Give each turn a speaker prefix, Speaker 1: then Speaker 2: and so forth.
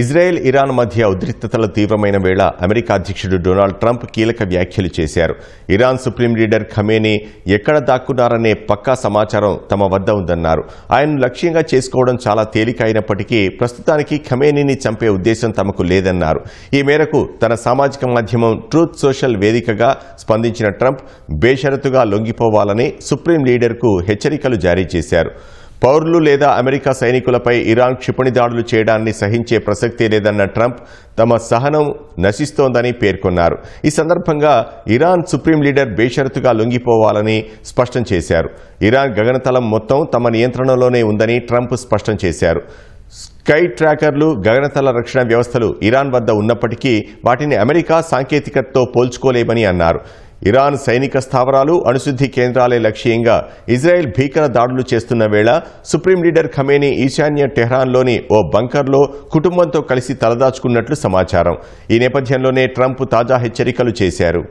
Speaker 1: Israel Iran మధ్య ఉద్రిక్తతల తీవ్రమైన వేళ అమెరికా అధ్యక్షుడు డొనాల్డ్ ట్రంప్ కీలక వ్యాఖ్యలు చేశారు. ఇరాన్ సుప్రీం లీడర్ ఖమేనీ ఎక్కడ దాక్కున్నారనే పక్కా సమాచారం తమ వద్ద ఉందన్నారు. ఆయన్ను లక్ష్యంగా చేసుకోవడం చాలా తేలిక అయినప్పటికీ ప్రస్తుతానికి ఖమేనీని చంపే ఉద్దేశం తమకు లేదన్నారు. ఈ మేరకు తన సామాజిక మాధ్యమం ట్రూత్ సోషల్ వేదికగా స్పందించిన ట్రంప్ బేషరతుగా లొంగిపోవాలని సుప్రీం లీడర్కు హెచ్చరికలు జారీ చేశారు. పౌరులు లేదా అమెరికా సైనికులపై ఇరాన్ క్షిపణి దాడులు చేయడాన్ని సహించే ప్రసక్తే లేదన్న ట్రంప్ తమ సహనం నశిస్తోందని పేర్కొన్నారు. ఈ సందర్భంగా ఇరాన్ సుప్రీం లీడర్ బేషరతుగా లొంగిపోవాలని స్పష్టం చేశారు. ఇరాన్ గగనతలం మొత్తం తమ నియంత్రణలోనే ఉందని ట్రంప్ స్పష్టం చేశారు. స్కై ట్రాకర్లు గగనతల రక్షణ వ్యవస్థలు ఇరాన్ వద్ద ఉన్నప్పటికీ వాటిని అమెరికా సాంకేతికతతో పోల్చుకోలేమని అన్నారు. ఇరాన్ సైనిక స్థావరాలు అణుశుద్ధి కేంద్రాలే లక్ష్యంగా ఇజ్రాయెల్ భీకర దాడులు చేస్తున్న వేళ సుప్రీం లీడర్ ఖమేని ఈశాన్య టెహ్రాన్లోని ఓ బంకర్లో కుటుంబంతో కలిసి తలదాచుకున్నట్లు సమాచారం. ఈ నేపథ్యంలోనే ట్రంప్ తాజా హెచ్చరికలు చేశారు.